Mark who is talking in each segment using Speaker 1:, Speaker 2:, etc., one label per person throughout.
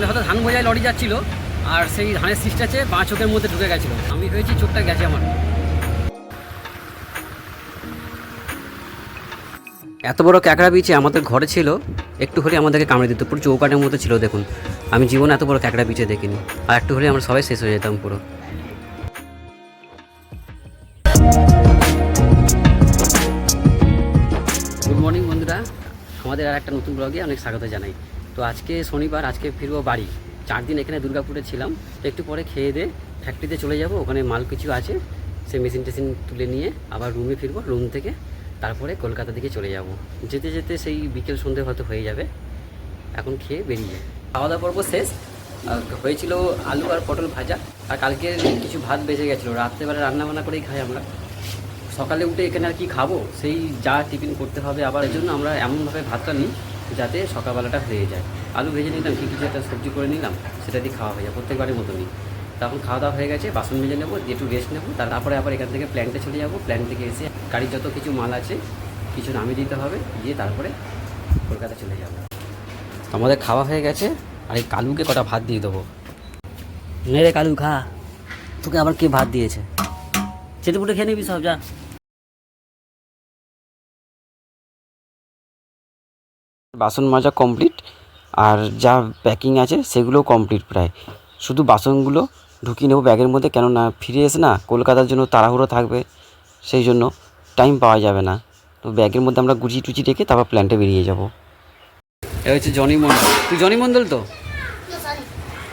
Speaker 1: মানে হয়তো ধান বোঝায় লরি যাচ্ছিল, আর সেই ধানের সিস্ট আছে বাঁ চোখের মধ্যে ঢুকে গেছিল। আমি হয়েছি চোখটা গেছে আমার। এত বড় ক্যাকড়া বিচে আমাদের ঘরে ছিল, একটু হলে আমাদেরকে কামড়ে দিত। পুরো চৌকাটের মতো ছিল, দেখুন। আমি জীবনে এত বড় ক্যাকড়া বিচে দেখিনি, আর একটু হলে আমরা সবাই শেষ হয়ে যেতাম পুরো। গুড মর্নিং বন্ধুরা। আমাদের আর একটা নতুন ব্লগে অনেক স্বাগত জানাই। তো আজকে শনিবার, আজকে ফিরবো বাড়ি। চার দিন এখানে দুর্গাপুরে ছিলাম। তো একটু পরে খেয়ে দিয়ে ফ্যাক্টরিতে চলে যাব। ওখানে মাল কিছু আছে। সে মেশিন টেশিন তুলে নিয়ে আবার রুমে ফিরবো রুম থেকে। তারপরে কলকাতা দিকে চলে যাব। যেতে যেতে সেই বিকেল সন্ধে হয়তো হয়ে যাবে। এখন খেয়ে বেরিয়ে খাওয়া দাওয়া পর্ব শেষ। হয়েছিল আলু আর পটল ভাজা। আর কালকে কিছু ভাত বেঁচে গেছিল। রাত্রেবেলা রান্না বান্না করেই খাই আমরা। সকালে উঠে এখানে আর কি খাব? সেই যা টিফিন করতে হবে আবার। এই জন্য আমরা এমনভাবে ভাতটা নিই যাতে সকালবেলাটা হয়ে যায়। আলু ভেজে নিলাম, কি কিছু একটা সবজি করে নিলাম, সেটা দিয়ে খাওয়া হয়ে যায় প্রত্যেকবারের মতনই। তখন খাওয়া দাওয়া হয়ে গেছে, বাসন মেজে নেব একটু রেস্ট নেব তারপরে আবার এখান থেকে প্ল্যান্টে চলে যাব। প্ল্যান্ট থেকে এসে গাড়ির যত কিছু মাল আছে, কিছু নামিয়ে দিতে হবে, দিয়ে তারপরে কলকাতা চলে যাব। আমাদের খাওয়া হয়ে গেছে, আর এই কালুকে কটা ভাত দিয়ে দেবো। নে রে কালু, খা। তোকে আবার কে ভাত দিয়েছে? চেটে পুটে খেয়ে নিবি সব, যা। বাসন মাজা কমপ্লিট আর যা প্যাকিং আছে সেগুলোও কমপ্লিট প্রায়। শুধু বাসনগুলো ঢুকিয়ে নেব ব্যাগের মধ্যে কেননা ফিরে এসে না কলকাতার জন্য তাড়াহুড়ো থাকবে, সেই জন্য টাইম পাওয়া যাবে না। তো ব্যাগের মধ্যে আমরা গুছিয়ে টুচি রেখে তারপর প্ল্যান্টে বেরিয়ে যাব। এটা হচ্ছে জনি মণ্ডল। তুই জনি মণ্ডল তো?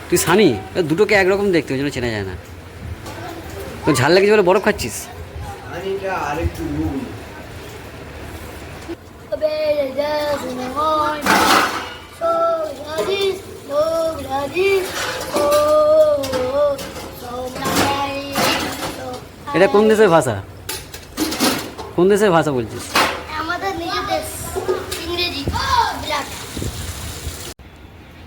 Speaker 1: তুই সানি? দুটোকে একরকম দেখতে, ওই জন্য চেনা যায় না। তো ঝাল লেগেছে বলে বরফ খাচ্ছিস?
Speaker 2: Mundo, soy Gladys, Gladys, oh, Gladys,
Speaker 1: এটা কোন দেশের ভাষা? কোন দেশের ভাষা বলছিস?
Speaker 2: আমাদের নিজের দেশ ইংরেজি ব্ল্যাক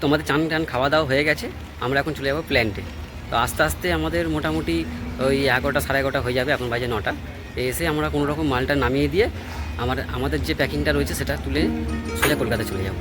Speaker 1: তো চান টান খাওয়া দাওয়া হয়ে গেছে আমরা এখন চলে যাব প্ল্যান্টে। তো আস্তে আস্তে আমাদের মোটামুটি ওই এগারোটা সাড়ে এগারোটা হয়ে যাবে এখন বাজে নটা। এসে আমরা কোনো রকম মালটা নামিয়ে দিয়ে আমার আমাদের যে প্যাকিংটা রয়েছে সেটা তুলে সোজা কলকাতা চলে যাব।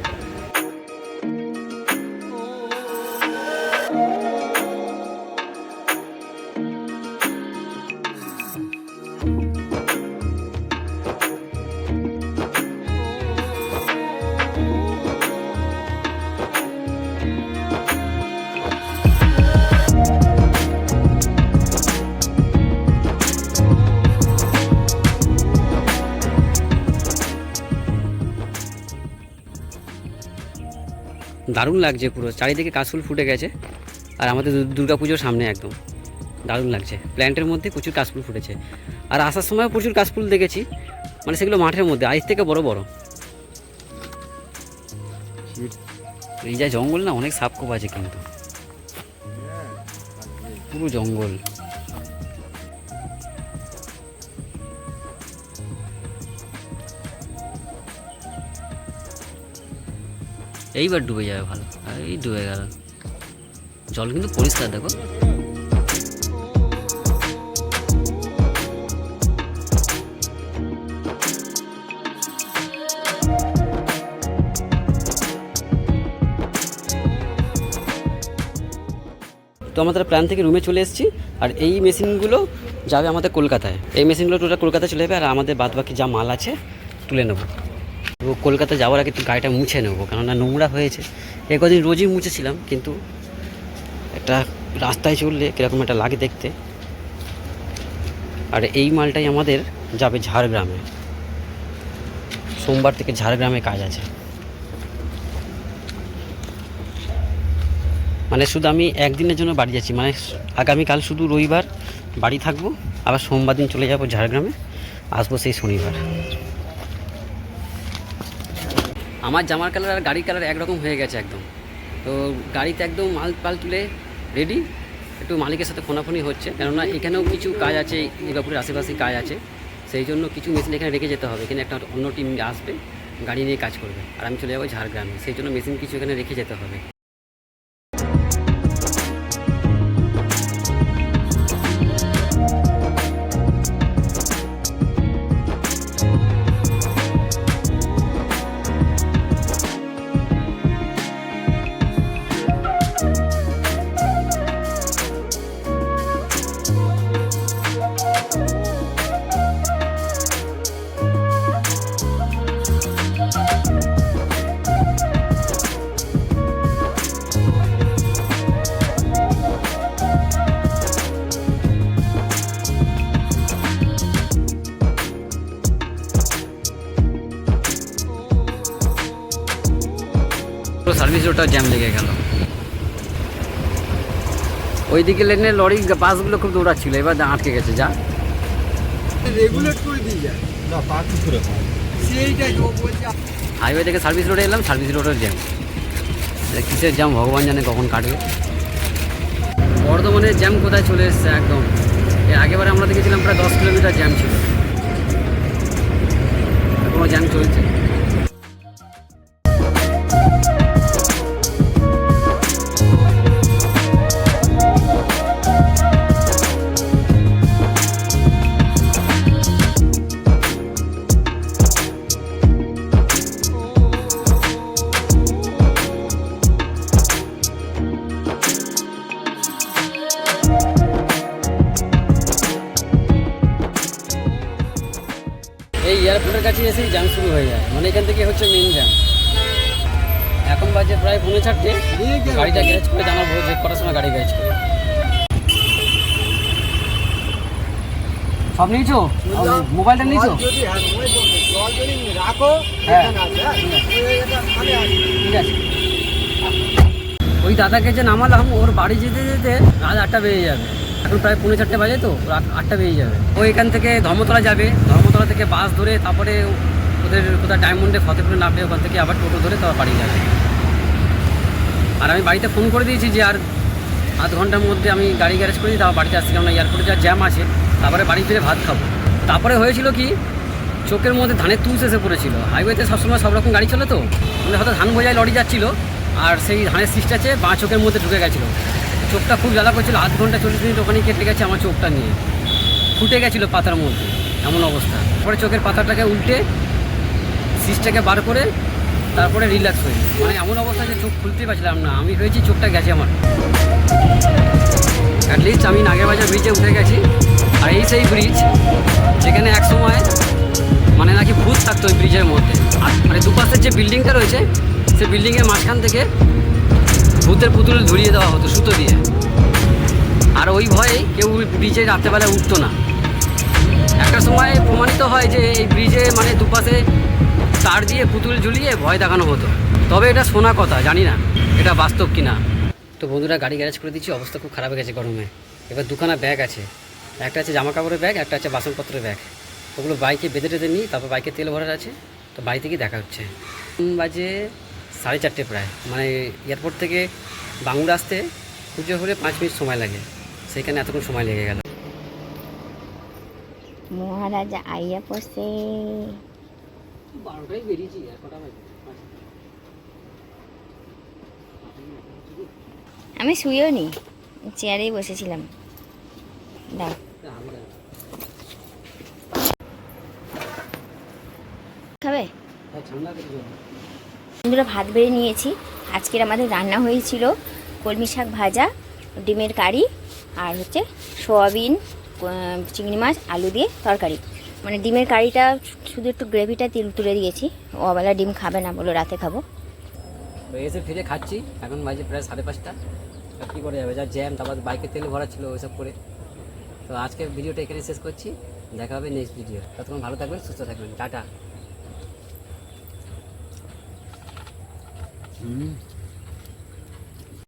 Speaker 1: দারুণ লাগছে পুরো, চারিদিকে কাশফুল ফুটে গেছে আর আমাদের দু- দুর্গাপুজোর সামনে একদম, দারুণ লাগছে। প্ল্যান্টের মধ্যে প্রচুর কাশফুল ফুটেছে। আর আসার সময় প্রচুর কাশফুল দেখেছি মানে সেগুলো মাঠের মধ্যে, আইস থেকে বড় বড়। এই যা জঙ্গল না, অনেক সাপ কোপ আছে কিন্তু। পুরো জঙ্গল। এইবার ডুবে যাবে ভালো। এই ডুবে গেল। জল কিন্তু পরিষ্কার, দেখো। তো আমাদের প্ল্যান থেকে রুমে চলে এসেছি। আর এই মেশিনগুলো যাবে আমাদের কলকাতায়। এই মেশিনগুলো টোটাল কলকাতায় চলে যাবে, আর আমাদের বাদ বাকি যা মাল আছে তুলে নেব। কলকাতা যাওয়ার আগে গাড়িটা মুছে নেব, কেননা নোংরা হয়েছে। এ কদিন রোজই মুছেছিলাম, কিন্তু একটা রাস্তায় চললে কীরকম একটা লাগে দেখতে। আর এই মালটাই আমাদের যাবে ঝাড়গ্রামে। সোমবার থেকে ঝাড়গ্রামে কাজ আছে। মানে শুধু আমি একদিনের জন্য বাড়ি যাচ্ছি মানে আগামীকাল শুধু রবিবার বাড়ি থাকব, আবার সোমবার দিন চলে যাব ঝাড়গ্রামে, আসব সেই শনিবার। আমার জামার কালার আর গাড়ির কালার একরকম হয়ে গেছে একদম। তো গাড়িতে একদম মাল পাল তুলে রেডি একটু মালিকের সাথে ফোনাফোনি হচ্ছে। কেননা এখানেও কিছু কাজ আছে দুর্গাপুরের আশেপাশে কাজ আছে। সেই জন্য কিছু মেশিন এখানে রেখে যেতে হবে। এখানে একটা অন্য টিম আসবে, গাড়ি নিয়ে কাজ করবে। আর আমি চলে যাব ঝাড়গ্রামে। সেই জন্য মেশিন কিছু এখানে রেখে যেতে হবে। রোডটা জ্যাম লেগে গেল। ওইদিকে লেনে লরি বাসগুলো খুব দৌড়াচ্ছিল এবার আটকে গেছে যা।
Speaker 3: রেগুলেট করে দিয়ে যায়।
Speaker 4: না করে
Speaker 3: সেইটাই
Speaker 1: হাইওয়ে থেকে সার্ভিস রোডে এলাম সার্ভিস রোডের জ্যাম কিসের জ্যাম ভগবান জানে কখন কাটবে। বর্ধমানের জ্যাম কোথায় চলে এসছে একদম? এর আগেবারে আমরা দেখেছিলাম প্রায় দশ কিলোমিটার জ্যাম ছিল। এখনও জ্যাম চলছে। এই এয়ারপোর্টের কাছে এসেই জ্যাম শুরু হয়ে যায়। মানে এখান থেকে হচ্ছে মেন জ্যাম এখন বাজে প্রায় পৌনে চারটে। গাড়িটা গ্যারেজ করে জানাব যে কটার সময় গাড়ি গ্যারেজ করে। সব নিয়েছো? মোবাইলটা নিয়েছো?
Speaker 3: হ্যাঁ।
Speaker 1: ঠিক আছে। ওই দাদাকে যে নামালাম, ওর বাড়ি যেতে যেতে রাত আটটা বেজে যাবে। এখন প্রায় পৌনে চারটে বাজে তো, রাত আটটা বেজে যাবে। ও এখান থেকে ধর্মতলা যাবে। ধর্মতলা থেকে বাস ধরে তারপরে ওদের কোথায় ডায়মন্ডে ফতেপুরে নামবে, ওখান থেকে আবার টোটো ধরে তারপর বাড়ি যাবে। আর আমি বাড়িতে ফোন করে দিয়েছি যে আর আধ ঘণ্টার মধ্যে আমি গাড়ি গ্যারেজ করে দিই, তারপর বাড়িতে আসছি কারণ এয়ারপোর্টে যা জ্যাম আছে, তারপরে বাড়ি ফিরে ভাত খাব। তারপরে হয়েছিল কি, চোখের মধ্যে ধানের তুষ এসে পড়েছিল। হাইওয়েতে সবসময় সব রকম গাড়ি চলে তো? মানে হয়তো ধান বোঝায় লরি যাচ্ছিল, আর সেই ধানের সিস্ট আছে বাঁ চোখের মধ্যে ঢুকে গেছিল। চোখটা খুব জ্বালা করছিল, আধ ঘণ্টা চল্লিশ মিনিট ওখানে কেটে গেছে আমার চোখটা নিয়ে। ফুটে গেছিল পাতার মধ্যে, এমন অবস্থা। তারপরে চোখের পাতাটাকে উল্টে সিস্টটাকে বার করে তারপরে রিল্যাক্স হয়ে মানে এমন অবস্থা যে চোখ খুলতেই পারছিলাম না। আমি হয়েছি, চোখটা গেছে আমার। অ্যাটলিস্ট আমি নাগেরবাজার ব্রিজে উঠে গেছি। আর এই সেই ব্রিজ যেখানে এক সময় মানে নাকি ভূত থাকতো ওই ব্রিজের মধ্যে। আর মানে দুপাশের যে বিল্ডিংটা রয়েছে, সেই বিল্ডিংয়ের মাঝখান থেকে ভূতের পুতুল ধরিয়ে দেওয়া হতো, সুতো দিয়ে। আর ওই ভয়ে কেউ ব্রিজে রাত্রেবেলা উঠতো না। একটা সময় প্রমাণিত হয় যে এই ব্রিজে মানে দুপাশে তার দিয়ে পুতুল ঝুলিয়ে ভয় দেখানো হতো। তবে এটা শোনা কথা, জানি না, এটা বাস্তব কিনা। তো বন্ধুরা, গাড়ি গ্যারেজ করে দিচ্ছি, অবস্থা খুব খারাপ হয়ে গেছে গরমে। এবার দুখানা ব্যাগ আছে। একটা আছে জামা কাপড়ের ব্যাগ, একটা আছে বাসনপত্রের ব্যাগ। ওগুলো বাইকে বেঁধে টেঁধে নিই, তারপর বাইকে তেল ভরার আছে। তো বাড়ি থেকে দেখা হচ্ছে। বাজে সাড়ে চারটে প্রায়। মানে এয়ারপোর্ট থেকে বাংলা আসতে পুজো হলে পাঁচ মিনিট সময় লাগে। সেইখানে এতক্ষণ সময় লেগে গেল।
Speaker 5: মহারাজা আইয়া পড়ছে।
Speaker 1: বেরিয়েছি
Speaker 5: আমি শুয়েও নি চেয়ারেই বসেছিলাম। দাও। খাবে?
Speaker 1: ঠান্ডা কিছু
Speaker 5: বন্ধুরা ভাত বেড়ে নিয়েছি। আজকের আমাদের রান্না হয়েছিল কলমি শাক ভাজা, ডিমের কারি আর হচ্ছে সোয়াবিন চিংড়ি মাছ, আলু দিয়ে তরকারি। মানে ডিমের কারিটা শুধু একটু গ্রেভিটা তিল তুলে দিয়েছি। ও আবেলা ডিম খাবে না বলো রাতে খাব।
Speaker 1: এসে ফিরে খাচ্ছি। এখন বাজে প্রায় সাড়ে পাঁচটা। কী করে যাবে? যা জ্যাম তারপর বাইকে তেল ভরা ছিল ওইসব করে। তো আজকের ভিডিওটা এখানে শেষ করছি। দেখা হবে নেক্সট ভিডিও ততক্ষণ ভালো থাকবেন, সুস্থ থাকবেন। টাটা। 嗯。